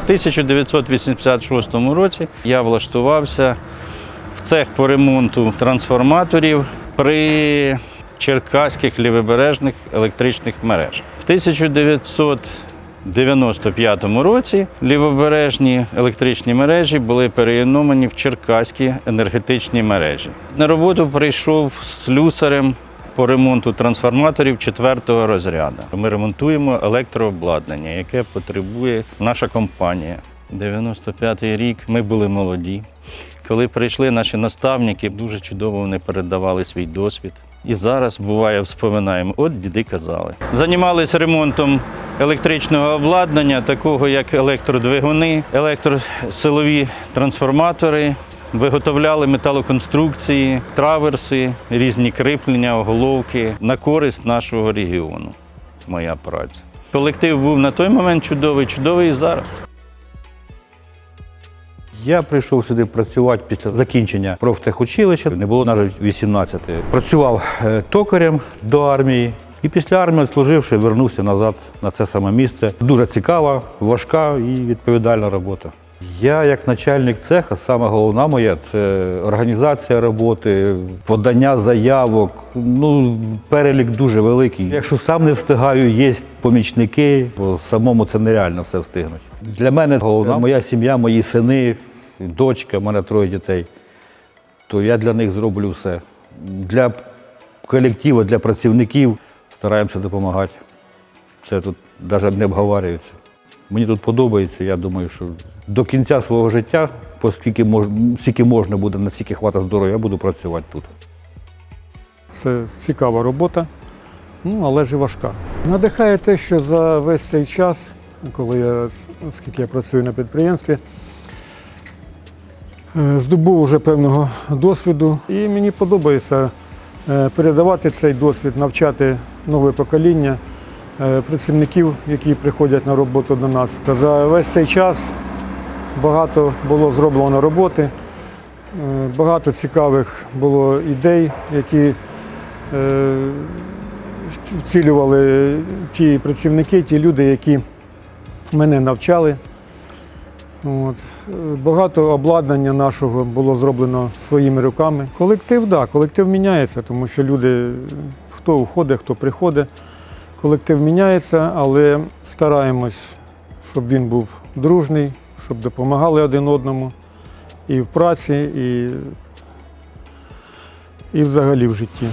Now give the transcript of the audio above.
В 1986 році я влаштувався в цех по ремонту трансформаторів при черкаських лівобережних електричних мережах. В 1995 році лівобережні електричні мережі були переіменовані в черкаські енергетичні мережі. На роботу прийшов слюсарем по ремонту трансформаторів четвертого розряду. Ми ремонтуємо електрообладнання, яке потребує наша компанія. 95-й рік ми були молоді. Коли прийшли наші наставники, дуже чудово вони передавали свій досвід. І зараз буває, вспоминаємо, от діди казали. Займалися ремонтом електричного обладнання, такого як електродвигуни, електросилові трансформатори, виготовляли металоконструкції, траверси, різні кріплення, оголовки на користь нашого регіону. Моя праця. Колектив був на той момент чудовий, чудовий і зараз. Я прийшов сюди працювати після закінчення профтехучилища, не було навіть 18. Працював е, токарем до армії. І після армії, служивши, вернувся назад на це саме місце. Дуже цікава, важка і відповідальна робота. Я, як начальник цеха, саме головна моя це організація роботи, подання заявок. Ну, перелік дуже великий. Якщо сам не встигаю, є помічники, бо самому це нереально все встигнути. Для мене головна моя сім'я, мої сини, дочка, в мене троє дітей. То я для них зроблю все. Для колективу, для працівників стараємося допомагати. Це тут навіть не обговорюється. Мені тут подобається, я думаю, що до кінця свого життя, оскільки мож, скільки можна буде, наскільки хватить здоров'я, я буду працювати тут. Це цікава робота, ну, але ж і важка. Надихає те, що за весь цей час, коли я, оскільки я працюю на підприємстві, е, здобув вже певного досвіду. І мені подобається е, передавати цей досвід, навчати нове покоління працівників, які приходять на роботу до нас. За весь цей час багато було зроблено роботи, е, багато цікавих було ідей, які е, вцілювали ті працівники, ті люди, які мене навчали. От. Е, Багато обладнання нашого було зроблено своїми руками. Колектив, так, да, колектив міняється, тому що люди, хто уходить, хто приходить, колектив міняється, але стараємось, щоб він був дружний, щоб допомагали один одному і в праці, і, і взагалі в житті.